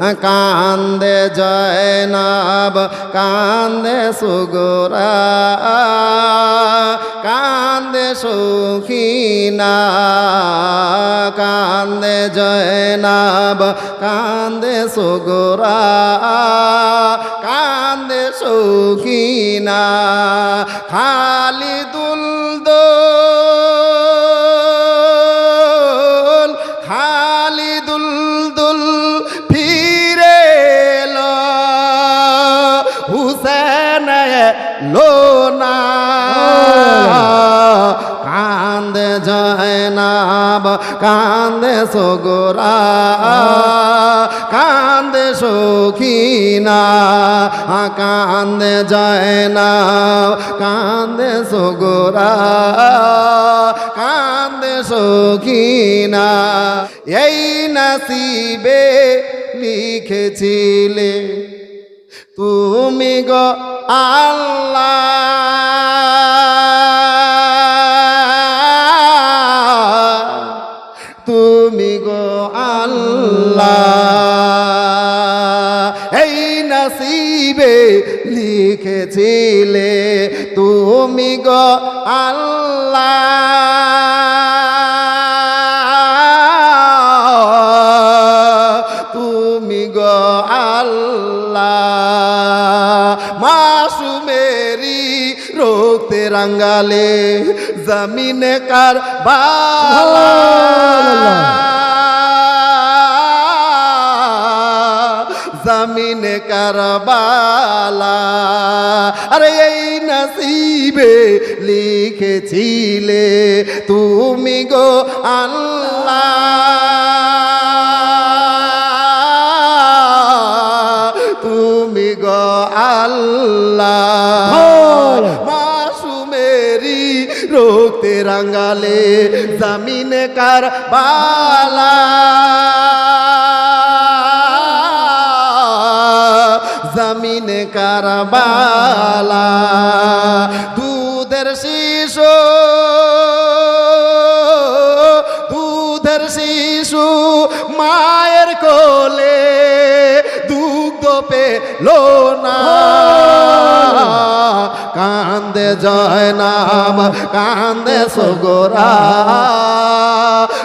কান্দে জয়নাব কান্দে সুগোরা কান্দে সুখিনা কান্দে জয়নাব কান্দে সুগোরা কান্দে সুখিনা খালি দুল লোনা কান্দে জয়নাব, কান্দে সগোরা, কান্দে সখিনা, কান্দে জয়নাব, কান্দে সগোরা, কান্দে সখিনা। এই নসিবে লিখেছিলে, তুমি গো আল্লাহ। তুমি গো আল্লাহ। এই লিখেছিলে তুমি গো আল্লাহ। রোতে রঙ্গালে জমিনে কার জমিনে কারবালা আরে এই নসিবে লিখেছিলে তুমি গো আল্লাহ। রোগতে রঙ্গালে জমিনে কার বালা? জমিনে কারবালা দুধের শিশু দুধের শিশু মায়ের কোলে দুগ্ধ পেল না। কান্দে জয় নাম কান্দে সগোরা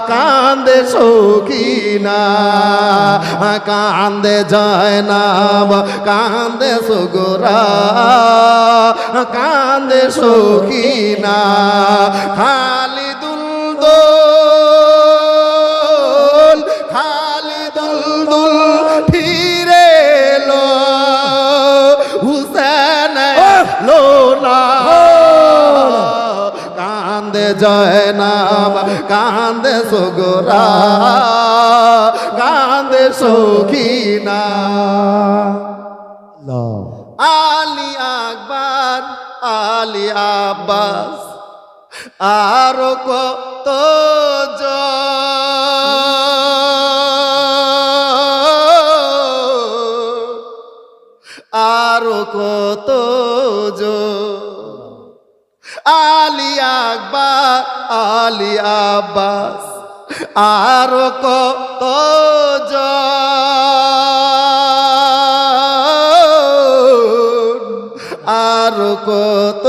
কান্দে সখিনা কান্দে জয় নাম কান্দে সগোরা কান্দে সখিনা খালি দুল দোল জয় নাম কান্দে সগোরা কান্দে সখিনা। আলী আকবর আলী আব্বাস আরও কত আরও কত আলী আকবর, আলী আব্বাস, আরও কত আর কত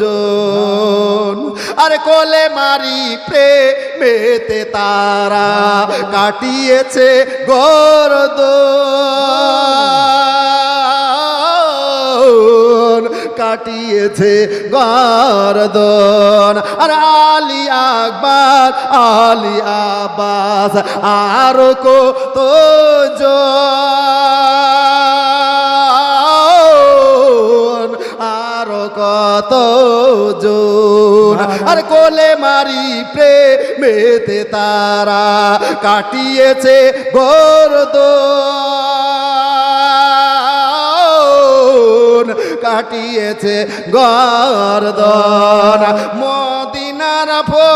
জন। আর কোলে মারি প্রেমেতে তারা কাটিয়েছে গরদ কাটিয়েছে গরদন। আর আলী আকবর, আলী আব্বাস, আর কত জন, আর কত জন। আর কোলে মারি প্রেমেতে তারা কাটিয়েছে গরদ কাটিয়েছে গরদন মদিনার ফুল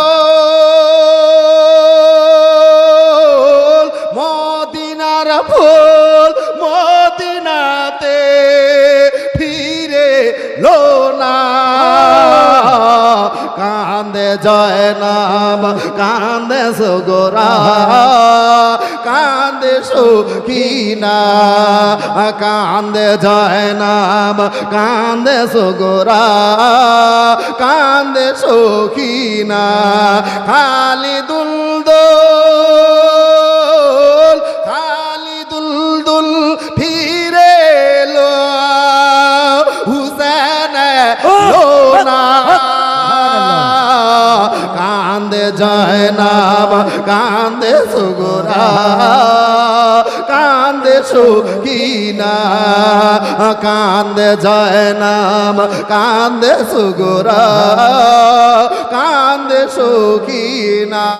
মদিনার ফুল মদিনাতে ফিরে লোনা। কান্দে জয় নাম কান্দে সুগোরা কান্দে সুখিনা কান্দে জয় নাম কান্দে সুগোরা? কান্দে সুখিনা? খালি দুলদোল খালি দুলদুল ফিরে লো হুসেন লোনা। কান্দে জয় নাম কান্দে সুগোরা। সুখিনা কান্দে জয় নাম কান্দে সুগুরা কান্দে সুখিনা